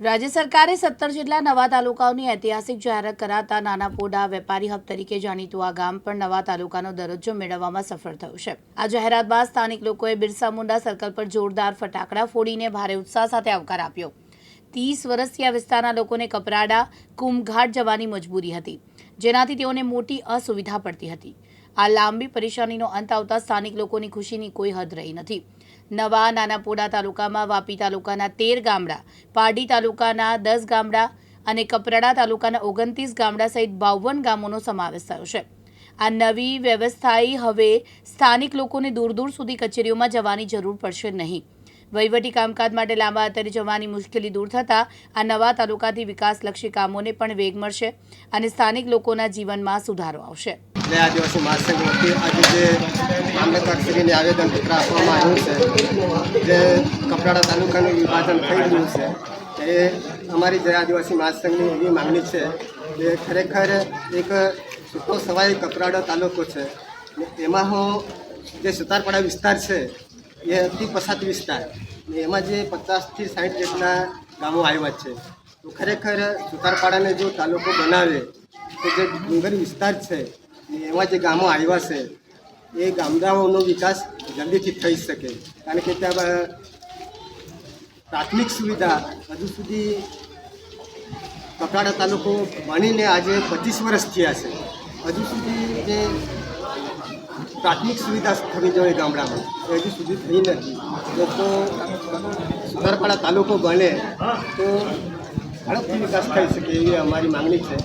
રાજ્ય સરકારે સત્તર જેટલા નવા તાલુકાઓની ઐતિહાસિક જાહેરાત કરાતા નાના પોડા વેપારી હબ તરીકે જાણીતું આ ગામ પણ નવા તાલુકાનો દરજ્જો મેળવવામાં સફળ થયું છે. આ જાહેરાત બાદ સ્થાનિક લોકોએ બિરસા મુંડા સર્કલ પર જોરદાર ફટાકડા ફોડીને ભારે ઉત્સાહ સાથે આવકાર આપ્યો. ત્રીસ વર્ષથી આ વિસ્તારના લોકોને કપરાડા, કુંભઘાટ જવાની મજબૂરી હતી, જેનાથી તેઓને મોટી અસુવિધા પડતી હતી. આ લાંબી પરેશાનીનો અંત આવતા સ્થાનિક લોકોની ખુશીની કોઈ હદ રહી નથી. નવા નાનાપોડા તાલુકામાં વાપી તાલુકાના તેર ગામડા પારડી તાલુકાના દસ ગામડા અને કપરાડા તાલુકાના ઓગણત્રીસ ગામડા સહિત બાવન ગામોનો સમાવેશ થયો છે. આ નવી વ્યવસ્થાએ હવે સ્થાનિક લોકોને દૂર દૂર સુધી કચેરીઓમાં જવાની જરૂર પડશે નહીં. વહીવટી કામકાજ માટે લાંબા અંતરે જવાની મુશ્કેલી દૂર થતાં આ નવા તાલુકાથી વિકાસલક્ષી કામોને પણ વેગ મળશે અને સ્થાનિક લોકોના જીવનમાં સુધારો આવશે. જય આદિવાસી મહાસંઘ વતી આજે જે મામલતદારશ્રીને આવેદનપત્ર આપવામાં આવ્યું છે, જે કપરાડા તાલુકાનું વિભાજન થઈ રહ્યું છે, એ અમારી જય આદિવાસી મહાસંઘની એવી માગણી છે કે ખરેખર એક સૂકો સવાઈ કપરાડા તાલુકો છે એમાં હું જે સુતારપાડા વિસ્તાર છે, એ અતિ પસાત વિસ્તાર, ને એમાં જે પચાસથી સાઠ જેટલા ગામો આવ્યા છે, તો ખરેખર સુતારપાડાને જો તાલુકો બનાવે, તો જે ડુંગર વિસ્તાર છે એમાં જે ગામો આવ્યા છે, એ ગામડાઓનો વિકાસ જલ્દીથી થઈ શકે. કારણ કે ત્યાં પ્રાથમિક સુવિધા હજુ સુધી કપરાડા તાલુકો બનીને આજે પચીસ વર્ષ થયા છે. હજુ સુધી જે પ્રાથમિક સુવિધા થવી જોઈએ ગામડામાં એ હજુ સુધી થઈ નથી. લોકો સુધારપાડા તાલુકો બને, તો ઝડપથી વિકાસ થઈ શકે એવી અમારી માંગણી છે.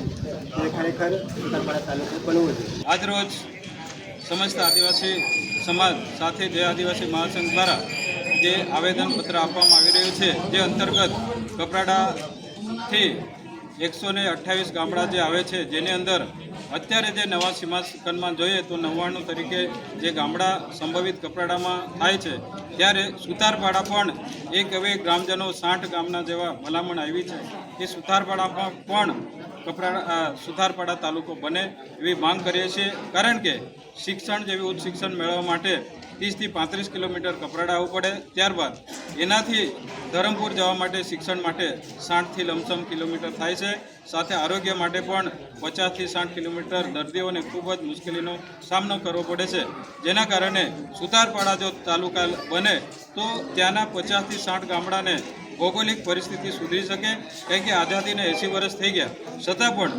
બનવું જોઈએ. આજરોજ સમસ્ત આદિવાસી સમાજ સાથે જે આદિવાસી મહાસંઘ દ્વારા જે આવેદનપત્ર આપવામાં આવી રહ્યું છે, જે અંતર્ગત કપરાડાથી એકસો ને અઠ્ઠાવીસ ગામડા જે આવે છે, જેની અંદર અત્યારે જે નવા સીમાંકનમાં જોઈએ તો નવ્વાણું તરીકે જે ગામડા સંભવિત કપરાડામાં થાય છે, ત્યારે સુતારપાડા પણ એક હવે ગ્રામજનો સાઠ ગામના જેવા ભલામણ આવી છે. એ સુતારપાડામાં પણ કપરાડા સુથારપાડા તાલુકો બને એવી માંગ કરીએ છીએ. કારણ કે શિક્ષણ જેવી ઉચ્ચ શિક્ષણ મેળવવા માટે ત્રીસથી પાંત્રીસ કિલોમીટર કપરાડા આવવું પડે. ત્યારબાદ એનાથી ધરમપુર જવા માટે શિક્ષણ માટે સાઠથી લમસમ કિલોમીટર થાય છે. સાથે આરોગ્ય માટે પણ પચાસથી સાઠ કિલોમીટર દર્દીઓને ખૂબ જ મુશ્કેલીનો સામનો કરવો પડે છે. જેના કારણે સુતારપાડા જો તાલુકા બને, તો ત્યાંના પચાસથી સાઠ ગામડાને ભૌગોલિક પરિસ્થિતિ સુધરી શકે કારણ કે આઝાદીને એંસી વર્ષ થઈ ગયા. છતાં પણ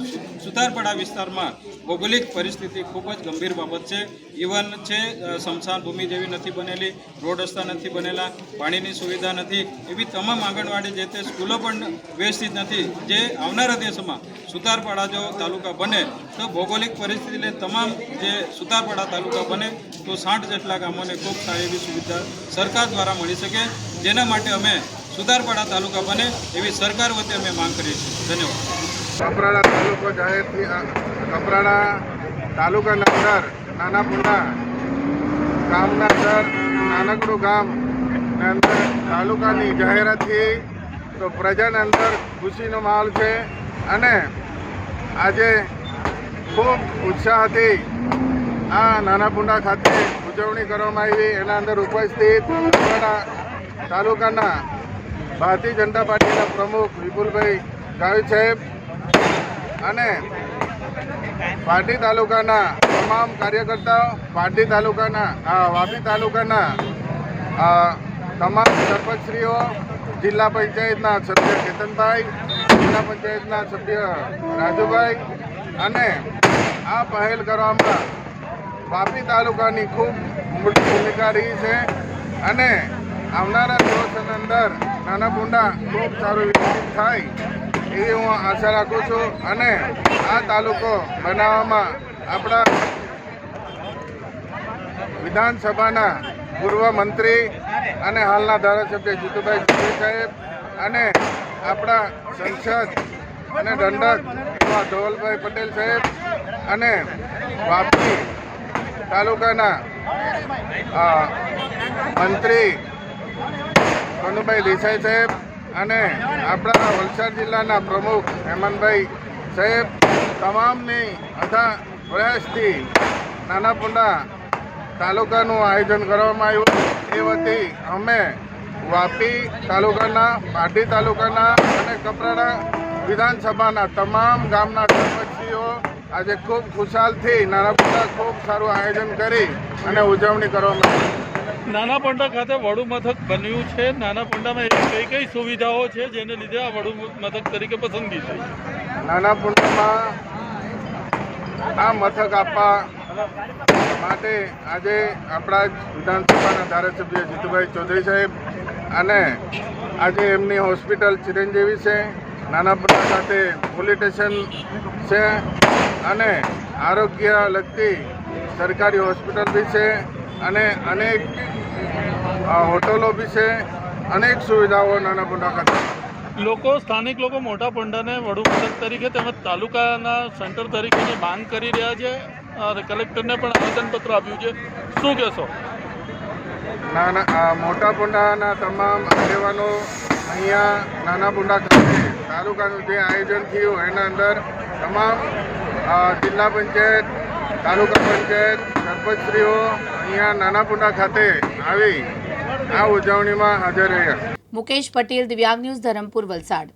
સુતારપાડા વિસ્તારમાં ભૌગોલિક પરિસ્થિતિ ખૂબ જ ગંભીર બાબત છે. ઇવન છે સ્મશાન ભૂમિ જેવી નથી બનેલી, રોડ રસ્તા નથી બનેલા, પાણીની સુવિધા નથી. એવી તમામ આંગણવાડી જે તે સ્કૂલો પણ વ્યવસ્થિત નથી. જે આવનારા દિવસમાં સુતારપાડા જો તાલુકા બને, તો ભૌગોલિક પરિસ્થિતિને તમામ જે સુતારપાડા તાલુકા બને, તો સાઠ જેટલા ગામોને ખૂબ સારી એવી સુવિધા સરકાર દ્વારા મળી શકે. જેના માટે અમે સુતારપાડા તાલુકા બને એવી સરકાર વતી અમે માંગ કરીએ છીએ. ધન્યવાદ. કપરાડા તાલુકો જાહેરથી કપરાડા તાલુકાના અંદર નાના પુંડા ગામના અંદર નાનકડું ગામ અંદર તાલુકાની જાહેરાતથી તો પ્રજાના અંદર ખુશીનો માહોલ છે અને આજે ખૂબ ઉત્સાહથી આ નાના પુંડા ખાતે ઉજવણી કરવામાં આવી. એના અંદર ઉપસ્થિત તાલુકાના ભારતીય જનતા પાર્ટીના પ્રમુખ વિપુલભાઈ ગાવિત સાહેબ અને પાટી તાલુકાના તમામ કાર્યકર્તાઓ પાટી તાલુકાના વાપી તાલુકાના તમામ સરપંચશ્રીઓ, જિલ્લા પંચાયતના સભ્ય કેતનભાઈ, જિલ્લા પંચાયતના સભ્ય રાજુભાઈ અને આ પહેલ કરવામાં વાપી તાલુકાની ખૂબ મોટી ભૂમિકા રહી છે અને આવનારા દિવસોની અંદર નાના પુંડા ખૂબ સારું વિકસિત થાય એવી હું આશા રાખું છું અને આ તાલુકો બનાવવામાં આપણા વિધાનસભાના પૂર્વ મંત્રી અને હાલના ધારાસભ્ય જીતુભાઈ ચૌધરી સાહેબ અને આપણા સંસદ અને દંડક એવા ધવલભાઈ પટેલ સાહેબ અને વાપી તાલુકાના મંત્રી કનુભાઈ દેસાઈ સાહેબ અને આપણા વલસાડ જિલ્લાના પ્રમુખ હેમંતભાઈ સાહેબ તમામની અથા પ્રયાસથી નાના પુંડા તાલુકાનું આયોજન કરવામાં આવ્યું. એ વતી અમે વાપી તાલુકાના પાટી તાલુકાના અને કપરાડા વિધાનસભાના તમામ ગામના સરપંચીઓ આજે ખૂબ ખુશાલથી નાના ખૂબ સારું આયોજન કરી અને ઉજવણી કરવામાં આવી. નાના પંડા ખાતે વડુ મથક બન્યું છે. નાના પંડામાં એવી કઈ કઈ સુવિધાઓ છે જેને લીધે આ વડુ મથક તરીકે પસંદગી છે નાના પુંડામાં આ મથક આપવા માટે આજે આપણા વિધાનસભાના ધારાસભ્ય જીતુભાઈ ચૌધરી સાહેબ અને આજે એમની હોસ્પિટલ ચિરંજીવી છે. નાના પુંડા ખાતે પોલીસ સ્ટેશન છે અને આરોગ્ય લગતી સરકારી હોસ્પિટલ બી છે. અને અનેક હોટલો બી છે અનેક સુવિધાઓ નાના મોટા ખાતે. લોકો સ્થાનિક લોકો મોટા પંડાને વડુ મથક તરીકે તેમજ તાલુકાના સેન્ટર તરીકેની માંગ કરી રહ્યા છે અને કલેક્ટરને પણ આવેદનપત્ર આપ્યું છે. શું કહેશો? નાના ના મોટા પુંડાના તમામ આગેવાનો અહીંયા નાના પુંડા ખાતે તાલુકાનું જે આયોજન થયું એના અંદર તમામ જિલ્લા પંચાયત તાલુકા પંચાયત સરપંચશ્રીઓ અહીંયા નાના પુંડા ખાતે આવી આ ઉજવણીમાં હાજર રહ્યા. મુકેશ પટેલ, દિવ્યાંગ ન્યૂઝ ધરમપુર વલસાડ.